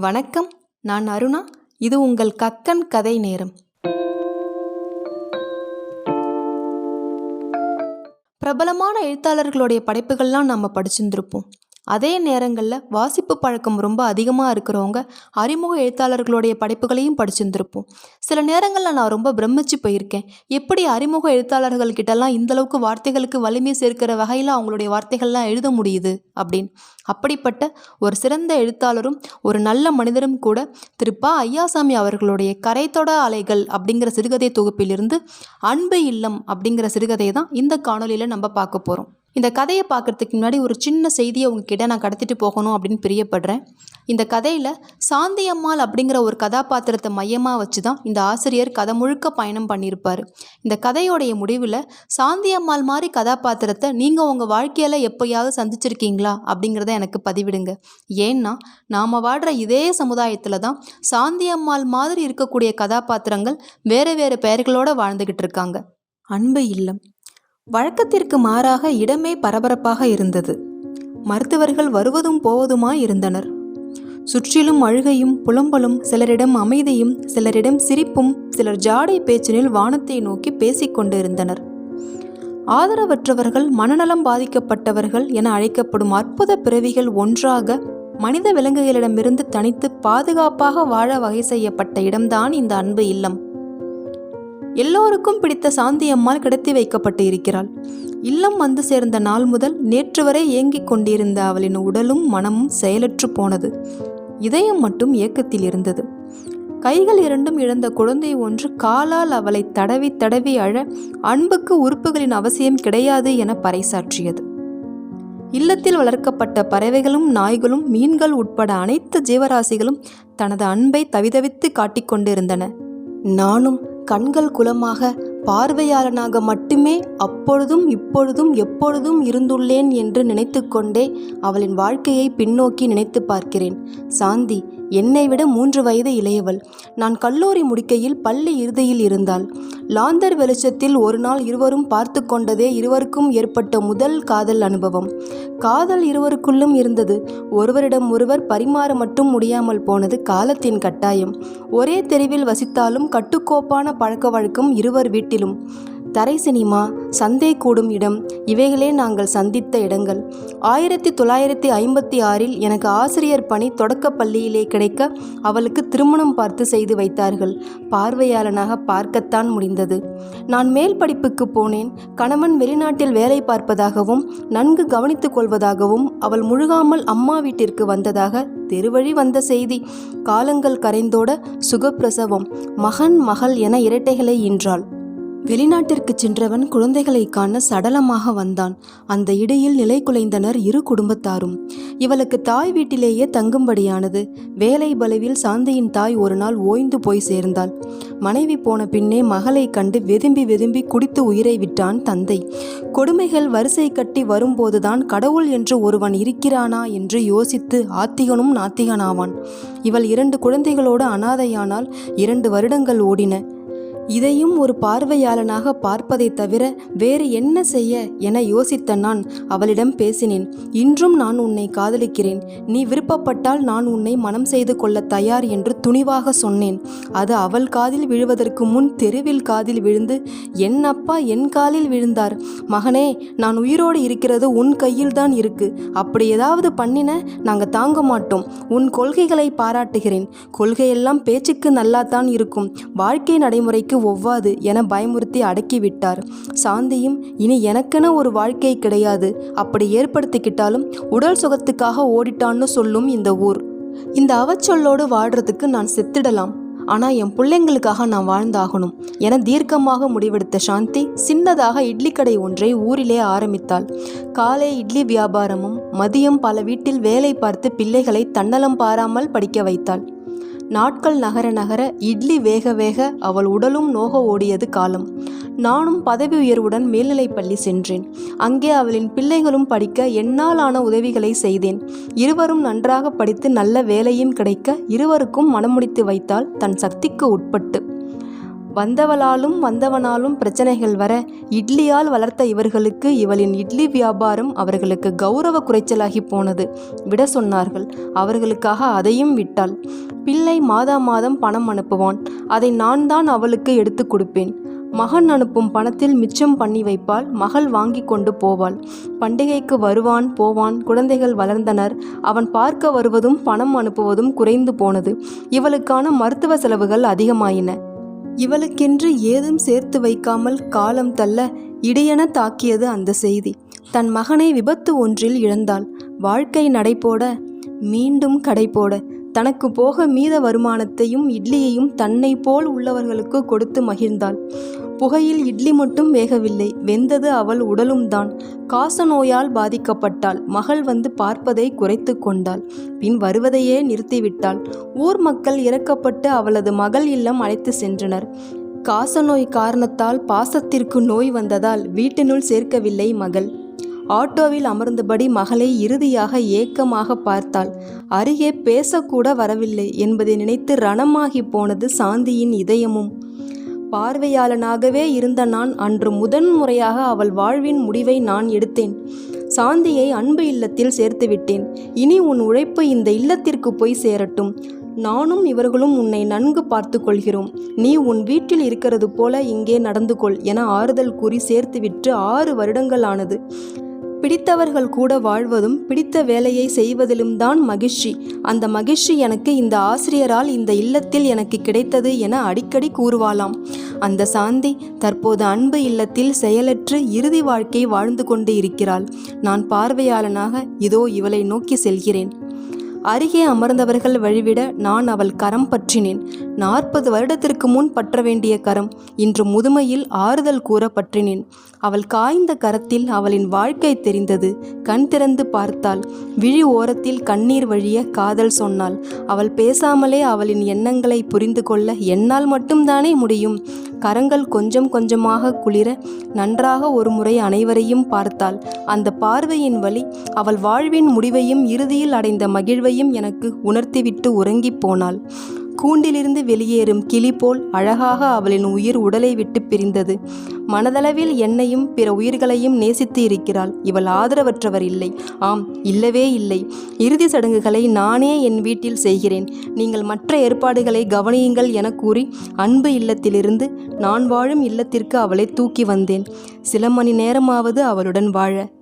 வணக்கம் நான் அருணா. இது உங்கள் கக்கன் கதை நேரம். பிரபலமான எழுத்தாளர்களுடைய படைப்புகள்லாம் நம்ம படிச்சிருந்திருப்போம். அதே நேரங்களில் வாசிப்பு பழக்கம் ரொம்ப அதிகமாக இருக்கிறவங்க அறிமுக எழுத்தாளர்களுடைய படைப்புகளையும் படிச்சிருந்திருப்போம். சில நேரங்களில் நான் ரொம்ப பிரமிச்சு போயிருக்கேன். எப்படி அறிமுக எழுத்தாளர்கள் கிட்டலாம் இந்தளவுக்கு வார்த்தைகளுக்கு வலிமை சேர்க்கிற வகையில் அவங்களுடைய வார்த்தைகள்லாம் எழுத முடியுது அப்படின்னு. அப்படிப்பட்ட ஒரு சிறந்த எழுத்தாளரும் ஒரு நல்ல மனிதரும் கூட திரு. ப. ஐயாசாமி அவர்களுடைய கரைத்தொட அலைகள் அப்படிங்கிற சிறுகதை தொகுப்பிலிருந்து அன்பு இல்லம் அப்படிங்கிற சிறுகதையை தான் இந்த காணொலியில் நம்ம பார்க்க போகிறோம் இந்த கதையை பார்க்குறதுக்கு முன்னாடி ஒரு சின்ன செய்தியை உங்ககிட்ட நான் கடத்திட்டு போகணும் அப்படின்னு பிரியப்படுறேன். இந்த கதையில் சாந்தி அம்மாள் அப்படிங்கிற ஒரு கதாபாத்திரத்தை மையமாக வச்சு தான் இந்த ஆசிரியர் கதை முழுக்க பயணம் பண்ணியிருப்பார். இந்த கதையோடைய முடிவில் சாந்தி அம்மாள் மாதிரி கதாபாத்திரத்தை நீங்கள் உங்கள் வாழ்க்கையில் எப்போயாவது சந்திச்சிருக்கீங்களா அப்படிங்கிறத எனக்கு பதிவிடுங்க. ஏன்னா நாம் வாழ்கிற இதே சமுதாயத்தில் தான் சாந்தி அம்மாள் மாதிரி இருக்கக்கூடிய கதாபாத்திரங்கள் வேறு வேறு பெயர்களோடு வாழ்ந்துக்கிட்டு இருக்காங்க. அன்பு இல்லம். வழக்கத்திற்கு மாறாக இடமே பரபரப்பாக இருந்தது. மருத்துவர்கள் வருவதும் போவதுமாய் இருந்தனர். சுற்றிலும் அழுகையும் புலம்பலும் சிலரிடம் அமைதியும் சிலரிடம் சிரிப்பும் சிலர் ஜாடை பேச்சினில் வானத்தை நோக்கி பேசிக்கொண்டு இருந்தனர் ஆதரவற்றவர்கள் மனநலம் பாதிக்கப்பட்டவர்கள் என அழைக்கப்படும் அற்புத பிறவிகள் ஒன்றாக மனித விலங்குகளிடமிருந்து தனித்து பாதுகாப்பாக வாழ வகை செய்யப்பட்ட இடம்தான் இந்த அன்பு இல்லம். எல்லோருக்கும் பிடித்த சாந்தி அம்மாள் கிடத்தி வைக்கப்பட்டு இருக்கிறாள். இல்லம் வந்து சேர்ந்த நாள் முதல் நேற்று வரை ஏங்கிக் கொண்டிருந்த அவளின் உடலும் மனமும் செயலற்று போனது. இதயம் மட்டும் ஏக்கத்தில் இருந்தது. கைகள் இரண்டும் இழந்த குழந்தை ஒன்று காலால் அவளை தடவி தடவி அழ அன்புக்கு உறுப்புகளின் அவசியம் கிடையாது என பறைசாற்றியது. இல்லத்தில் வளர்க்கப்பட்ட பறவைகளும் நாய்களும் மீன்கள் உட்பட அனைத்து ஜீவராசிகளும் தனது அன்பை தவிதவித்து காட்டிக்கொண்டிருந்தன நானும் கண்கள் குலமாக பார்வையாளனாக மட்டுமே அப்பொழுதும் இப்பொழுதும் எப்பொழுதும் இருந்துள்ளேன் என்று நினைத்துக்கொண்டே அவளின் வாழ்க்கையை பின்னோக்கி நினைத்து பார்க்கிறேன். சாந்தி என்னை விட மூன்று வயது இளையவள். நான் கல்லூரி முடிக்கையில் பள்ளி இறுதியில் இருந்தாள். லாந்தர் வெளிச்சத்தில் ஒரு நாள் இருவரும் பார்த்து கொண்டதே இருவருக்கும் ஏற்பட்ட முதல் காதல் அனுபவம். காதல் இருவருக்குள்ளும் இருந்தது. ஒருவரிடம் ஒருவர் பரிமாற மட்டும் முடியாமல் போனது காலத்தின் கட்டாயம். ஒரே தெருவில் வசித்தாலும் கட்டுக்கோப்பான பழக்க வழக்கம் இருவர் வீட்டிலும். தரை சினிமா சந்தை கூடும் இடம் இவைகளே நாங்கள் சந்தித்த இடங்கள். ஆயிரத்தி தொள்ளாயிரத்தி ஐம்பத்தி ஆறில் எனக்கு ஆசிரியர் பணி தொடக்க பள்ளியிலே கிடைக்க அவளுக்கு திருமணம் பார்த்து செய்து வைத்தார்கள். பார்வையாளனாக பார்க்கத்தான் முடிந்தது. நான் மேல் படிப்புக்கு போனேன். கணவன் வெளிநாட்டில் வேலை பார்ப்பதாகவும் நன்கு கவனித்துக் கொள்வதாகவும் அவள் முழுகாமல் அம்மா வீட்டிற்கு வந்ததாக தெருவழி வந்த செய்தி. காலங்கள் கரைந்தோட சுகப்பிரசவம். மகன் மகள் என இரட்டைகளை ஈன்றாள். வெளிநாட்டிற்கு சென்றவன் குழந்தைகளை காண சடலமாக வந்தான். அந்த இடையில் நிலை குலைந்தனர் இரு குடும்பத்தாரும். இவளுக்கு தாய் வீட்டிலேயே தங்கும்படியானது. வேலை பலவில் சாந்தியின் தாய் ஒரு நாள் ஓய்ந்து போய் சேர்ந்தாள். மனைவி போன பின்னே மகளை கண்டு வெதும்பி வெதும்பி குடித்து உயிரை விட்டான் தந்தை. கொடுமைகள் வரிசை கட்டி வரும்போதுதான் கடவுள் என்று ஒருவன் இருக்கிறானா என்று யோசித்து ஆத்திகனும் நாத்திகனாவான். இவள் இரண்டு குழந்தைகளோடு அனாதையானால் இரண்டு வருடங்கள் ஓடின. இதையும் ஒரு பார்வையாளனாக பார்ப்பதை தவிர வேறு என்ன செய்ய என யோசித்த நான் அவளிடம் பேசினேன். இன்றும் நான் உன்னை காதலிக்கிறேன். நீ விருப்பப்பட்டால் நான் உன்னை மனம் செய்து கொள்ள தயார் என்று துணிவாக சொன்னேன். அது அவள் காதில் விழுவதற்கு முன் தெருவில் காதில் விழுந்து என் அப்பா என் காலில் விழுந்தார். மகனே நான் உயிரோடு இருக்கிறது உன் கையில் தான் இருக்கு. அப்படி ஏதாவது பண்ணின நாங்க தாங்க மாட்டோம். உன் கொள்கைகளை பாராட்டுகிறேன். கொள்கையெல்லாம் பேச்சுக்கு நல்லாத்தான் இருக்கும். வாழ்க்கை நடைமுறைக்கு ஒவ்வாது என பயமுறுத்தி அடக்கிவிட்டார். சாந்தியும் இனி எனக்கென ஒரு வாழ்க்கை கிடையாது. அப்படி ஏற்படுத்திக்கிட்டாலும் உடல் சுகத்துக்காக ஓடிட்டான்னு சொல்லும் இந்த ஊர். இந்த அவச்சொல்லோடு வாழ்றதுக்கு நான் செத்திடலாம். ஆனால் என் பிள்ளைங்களுக்காக நான் வாழ்ந்தாகணும் என தீர்க்கமாக முடிவெடுத்த சாந்தி சின்னதாக இட்லி கடை ஒன்றை ஊரிலே ஆரம்பித்தாள். காலை இட்லி வியாபாரமும் மதியம் பல வீட்டில் வேலை பார்த்து பிள்ளைகளை தன்னலம் பாராமல் படிக்க வைத்தாள். நாட்கள் நகர நகர இட்லி வேக வேக அவள் உடலும் நோக ஓடியது காலம். நானும் பதவி உயர்வுடன் மேல்நிலைப்பள்ளி சென்றேன். அங்கே அவளின் பிள்ளைகளும் படிக்க என்னாலான உதவிகளை செய்தேன். இருவரும் நன்றாக படித்து நல்ல வேலையும் கிடைக்க இருவருக்கும் மனமுடித்து வைத்தால் தன் சக்திக்கு உட்பட்டு. வந்தவளாலும் வந்தவனாலும் பிரச்சனைகள் வர இட்லியால் வளர்த்த இவர்களுக்கு இவளின் இட்லி வியாபாரம் அவர்களுக்கு கௌரவ குறைச்சலாகி போனது. விட சொன்னார்கள் அவர்களுக்காக அதையும் விட்டாள். பிள்ளை மாதா மாதம் பணம் அனுப்புவான் அதை நான் தான் அவளுக்கு எடுத்து கொடுப்பேன். மகன் அனுப்பும் பணத்தில் மிச்சம் பண்ணி வைப்பாள் மகள் வாங்கி கொண்டு போவாள். பண்டிகைக்கு வருவான் போவான் குழந்தைகள் வளர்ந்தனர். அவன் பார்க்க வருவதும் பணம் அனுப்புவதும் குறைந்து போனது. இவளுக்கான மருத்துவ செலவுகள் அதிகமாயின. இவளுக்கென்று ஏதும் சேர்த்து வைக்காமல் காலம் தள்ள இடையென தாக்கியது அந்த செய்தி. தன் மகனை விபத்து ஒன்றில் இழந்தாள். வாழ்க்கை நடைபோட மீண்டும் கடைபோட தனக்கு போக மீத வருமானத்தையும் இட்லியையும் தன்னை போல் உள்ளவர்களுக்கு கொடுத்து மகிழ்ந்தாள். புகையில் இட்லி மட்டும் வேகவில்லை. வெந்தது அவள் உடலும் தான். காச நோயால் பாதிக்கப்பட்டாள். மகள் வந்து பார்ப்பதை குறைத்து கொண்டாள். பின் வருவதையே நிறுத்திவிட்டாள். ஊர் மக்கள் இறக்கப்பட்டு அவளது மகள் இல்லம் அழைத்து சென்றனர். காசநோய் காரணத்தால் பாசத்திற்கு நோய் வந்ததால் வீட்டினுள் சேர்க்கவில்லை மகள். ஆட்டோவில் அமர்ந்தபடி மகளை இறுதியாக ஏக்கமாக பார்த்தாள். அருகே பேசக்கூட வரவில்லை என்பதை நினைத்து ரணமாகி போனது சாந்தியின் இதயமும். பார்வையாளனாகவே இருந்த நான் அன்று முதன்முறையாக அவள் வாழ்வின் முடிவை நான் எடுத்தேன். சாந்தியை அன்பு இல்லத்தில் சேர்த்துவிட்டேன் இனி உன் உழைப்பு இந்த இல்லத்திற்கு போய் சேரட்டும். நானும் இவர்களும் உன்னை நன்கு பார்த்து கொள்கிறோம். நீ உன் வீட்டில் இருக்கிறது போல இங்கே நடந்து கொள் என ஆறுதல் கூறி சேர்த்துவிட்டு ஆறு வருடங்கள் ஆனது. பிடித்தவர்கள் கூட வாழ்வதும் பிடித்த வேலையை செய்வதிலும் தான் மகிழ்ச்சி. அந்த மகிழ்ச்சி எனக்கு இந்த ஆசிரியரால் இந்த இல்லத்தில் எனக்கு கிடைத்தது என அடிக்கடி கூறுவாளாம். அந்த சாந்தி தற்போது அன்பு இல்லத்தில் செயலற்று இறுதி வாழ்க்கை வாழ்ந்து கொண்டு இருக்கிறாள். நான் பார்வையாளனாக இதோ இவளை நோக்கி செல்கிறேன். அருகே அமர்ந்தவர்கள் வழிவிட நான் அவள் கரம் பற்றினேன். நாற்பது வருடத்திற்கு முன் பற்ற வேண்டிய கரம் இன்று முதுமையில் ஆறுதல் கூற பற்றினேன் அவள் காய்ந்த கரத்தில் அவளின் வாழ்க்கை தெரிந்தது. கண் திறந்து பார்த்தாள். விழி ஓரத்தில் கண்ணீர் வழிய காதல் சொன்னாள். அவள் பேசாமலே அவளின் எண்ணங்களை புரிந்து கொள்ள என்னால் மட்டும்தானே முடியும். கரங்கள் கொஞ்சம் கொஞ்சமாக குளிர நன்றாக ஒரு முறை அனைவரையும் பார்த்தாள். அந்த பார்வையின் வழி அவள் வாழ்வின் முடிவையும் இறுதியில் அடைந்த மகிழ்வையும் எனக்கு உணர்த்திவிட்டு உறங்கிப் போனாள். கூண்டிலிருந்து வெளியேறும் கிளி போல் அழகாக அவளின் உயிர் உடலை விட்டு பிரிந்தது. மனதளவில் என்னையும் பிற உயிர்களையும் நேசித்து இருக்கிறாள். இவள் ஆதரவற்றவர் இல்லை. ஆம் இல்லவே இல்லை. இறுதி சடங்குகளை நானே என் வீட்டில் செய்கிறேன். நீங்கள் மற்ற ஏற்பாடுகளை கவனியுங்கள் என கூறி அன்பு இல்லத்திலிருந்து நான் வாழும் இல்லத்திற்கு அவளை தூக்கி வந்தேன். சில மணி நேரமாவது அவளுடன் வாழ.